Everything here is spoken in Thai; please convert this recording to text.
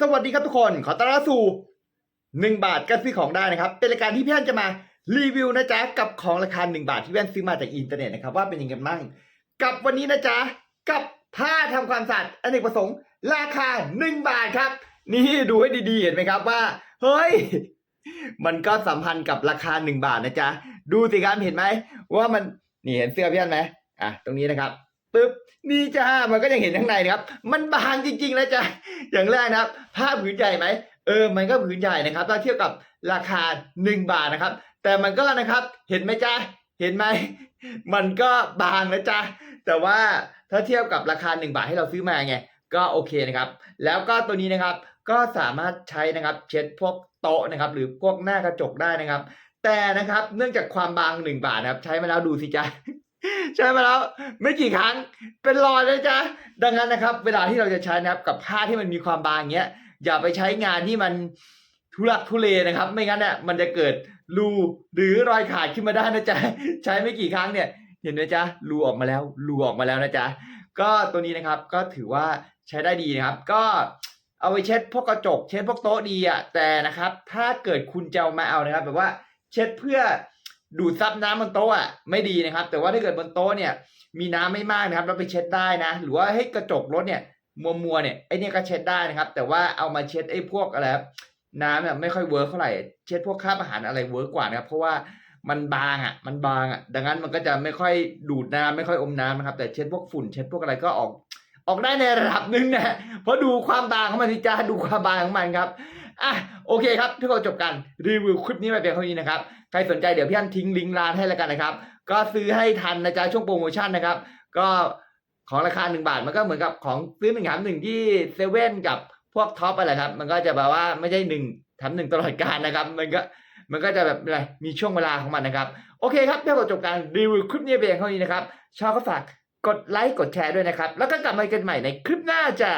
สวัสดีครับทุกคน ขอต้อนรับสู่1บาทก็ซื้อของได้นะครับ เป็นรายการที่พี่อนจะมารีวิวนะจ๊ะกับของราคา1บาทที่พี่อนซื้อมาจากอินเทอร์เน็ตนะครับว่าเป็นยังไงบ้างกับวันนี้นะจ๊ะกับผ้าทำความสะอาดอเนกประสงค์ ราคา 1 บาทครับ นี่ดูให้ดีๆเห็นไหมครับว่า เฮ้ย มันก็สัมพันธ์กับราคา 1 บาทนะจ๊ะดูสิครับเห็นไหมว่ามันนี่เห็นเสื้อพี่อนไหมอะตรงนี้นะครับ ปึ๊บนี่จ้ามันก็ยังเห็นข้างในนะครับ มันบางจริงๆแล้วจ้ะอย่างแรกนะครับ ผ้าผืนใหญ่ไหมเออ มันก็ผืนใหญ่นะครับถ้าเทียบกับราคา 1 บาทนะครับ แต่มันก็นะครับเห็นไหมจ๊ะเห็นไหมมันก็บางนะจ๊ะแต่ว่าถ้าเทียบกับราคา 1 บาทให้เราซื้อมาไงก็โอเคนะครับ แล้วก็ตัวนี้นะครับก็สามารถใช้นะครับเช็ดพวกโต๊ะนะครับ หรือพวกหน้ากระจกได้นะครับ แต่นะครับเนื่องจากความบาง 1 บาทนะครับ ใช้มาแล้วดูสิจ๊ะ ใช้มาแล้วไม่กี่ครั้งเป็นรอยเลยจ๊ะดังนั้นนะครับ เวลาที่เราจะใช้นะครับกับผ้าที่มันมีความบางอย่างเงี้ย อย่าไปใช้งานที่มันทุลักทุเลนะครับ ไม่งั้นเนี่ยมันจะเกิดรูหรือรอยขาดขึ้นมาได้นะจ๊ะใช้ไม่กี่ครั้งเนี่ย เห็นไหมจ๊ะรูออกมาแล้วรูออกมาแล้วนะจ๊ะก็ตัวนี้นะครับก็ถือว่าใช้ได้ดีนะครับ ก็เอาไปเช็ดพวกกระจก เช็ดพวกโต๊ะดีอะแต่นะครับ ถ้าเกิดคุณจะมาเอานะครับ แบบว่าเช็ดเพื่อ ดูดซับน้ำบนโต๊ะอะไม่ดีนะครับ แต่ว่าถ้าเกิดบนโต๊ะเนี่ย มีน้ำไม่มากนะครับแล้วไปเช็ดได้นะ หรือว่าให้กระจกรถเนี่ยมัวมัวๆเนี่ยไอเนี่ยก็เช็ดได้นะครับ แต่ว่าเอามาเช็ดไอ้พวกอะไรน้ำเนี่ยไม่ค่อยเวิร์กเท่าไหร่เช็ดพวกคราบอาหารอะไรเวิร์กกว่านะครับ เพราะว่ามันบางอะ มันบางอะ ดังนั้นมันก็จะไม่ค่อยดูดน้ำไม่ค่อยอมน้ำนะครับ แต่เช็ดพวกฝุ่นเช็ดพวกอะไรก็ออก ออกได้ในระดับหนึ่งนะเพราะดูความบางของมันสิจ้าดูความบางของมันครับ อะโอเคครับทุกคนจบกันรีวิวคลิปนี้ไปเพียงเท่านี้นะครับใครสนใจเดี๋ยวพี่อันทิ้งลิงก์ร้านให้แล้วกันนะครับ ก็ซื้อให้ทันนะจ๊ะช่วงโปรโมชั่นนะครับ ก็ของราคาหนึ่งบาทมันก็เหมือนกับของซื้อหนึ่งแถมหนึ่งที่เซเว่นกับพวกท็อปอะไรครับ มันก็จะแบบว่าไม่ใช่หนึ่งแถมหนึ่งตลอดการนะครับ มันก็มันก็จะแบบอะไรมีช่วงเวลาของมันนะครับ โอเคครับเดี๋ยวเราจบการรีวิวคลิปนี้เพียงเท่านี้นะครับชอบก็ฝากกดไลค์กดแชร์ด้วยนะครับ แล้วก็กลับมากันใหม่ในคลิปหน้าจ้ะ